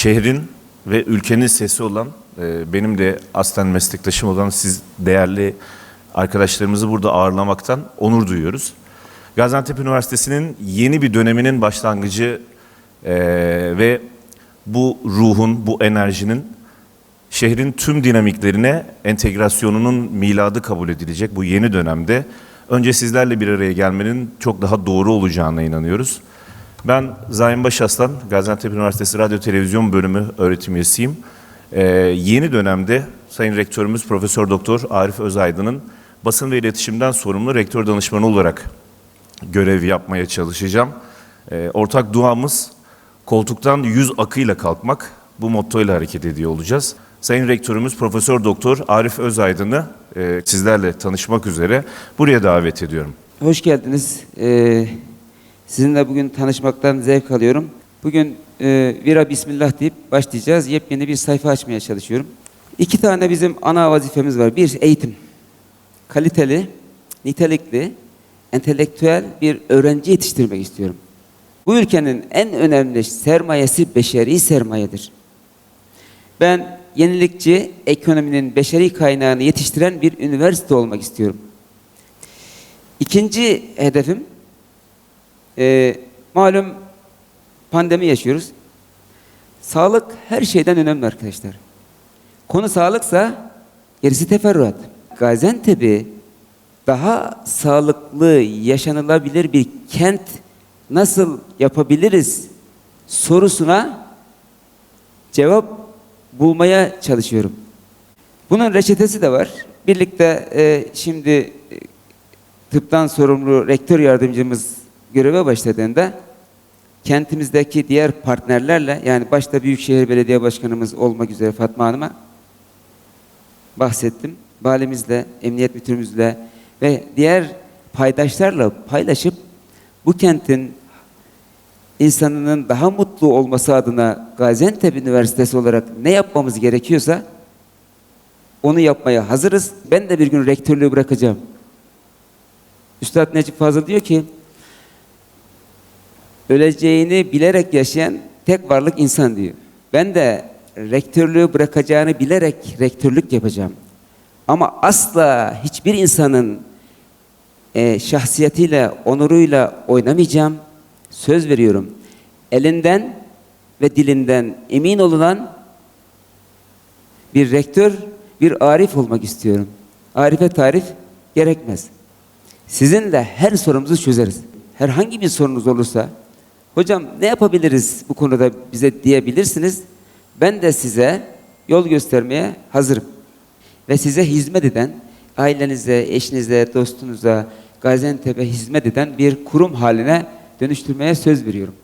şehrin ve ülkenin sesi olan, e, benim de aslen meslektaşım olan siz değerli arkadaşlarımızı burada ağırlamaktan onur duyuyoruz. Gaziantep Üniversitesi'nin yeni bir döneminin başlangıcı e, ve bu ruhun, bu enerjinin şehrin tüm dinamiklerine entegrasyonunun miladı kabul edilecek bu yeni dönemde önce sizlerle bir araya gelmenin çok daha doğru olacağına inanıyoruz. Ben Zahin Başaslan, Gaziantep Üniversitesi Radyo Televizyon Bölümü öğretim üyesiyim. Ee, yeni dönemde Sayın Rektörümüz Profesör Doktor Arif Özaydın'ın basın ve iletişimden sorumlu rektör danışmanı olarak görev yapmaya çalışacağım. Ee, ortak duamız koltuktan yüz akıyla kalkmak. Bu mottoyla hareket ediyor olacağız. Sayın Rektörümüz Profesör Doktor Arif Özaydın'ı e, sizlerle tanışmak üzere buraya davet ediyorum. Hoş geldiniz. Ee, sizinle bugün tanışmaktan zevk alıyorum. Bugün e, Vira Bismillah deyip başlayacağız. Yepyeni bir sayfa açmaya çalışıyorum. İki tane bizim ana vazifemiz var. Bir, eğitim. Kaliteli, nitelikli, entelektüel bir öğrenci yetiştirmek istiyorum. Bu ülkenin en önemli sermayesi beşeri sermayedir. Ben yenilikçi ekonominin beşeri kaynağını yetiştiren bir üniversite olmak istiyorum. İkinci hedefim, e, malum pandemi yaşıyoruz. Sağlık her şeyden önemli arkadaşlar. Konu sağlıksa gerisi teferruat. Gaziantep'i daha sağlıklı, yaşanılabilir bir kent nasıl yapabiliriz sorusuna cevap bulmaya çalışıyorum. Bunun reçetesi de var. Birlikte e, şimdi e, tıptan sorumlu rektör yardımcımız göreve başladığında kentimizdeki diğer partnerlerle yani başta Büyükşehir Belediye Başkanımız olmak üzere Fatma Hanım'a bahsettim. Valimizle, emniyet müdürümüzle ve diğer paydaşlarla paylaşıp bu kentin insanının daha mutlu olması adına Gaziantep Üniversitesi olarak ne yapmamız gerekiyorsa onu yapmaya hazırız. Ben de bir gün rektörlüğü bırakacağım. Üstad Necip Fazıl diyor ki öleceğini bilerek yaşayan tek varlık insan diyor. Ben de rektörlüğü bırakacağını bilerek rektörlük yapacağım. Ama asla hiçbir insanın e, şahsiyetiyle, onuruyla oynamayacağım. Söz veriyorum. Elinden ve dilinden emin olunan bir rektör, bir arif olmak istiyorum. Arife tarif gerekmez. Sizinle her sorumuzu çözeriz. Herhangi bir sorunuz olursa, hocam ne yapabiliriz bu konuda bize diyebilirsiniz. Ben de size yol göstermeye hazırım. Ve size hizmet eden, ailenize, eşinize, dostunuza, Gaziantep'e hizmet eden bir kurum haline dönüştürmeye söz veriyorum.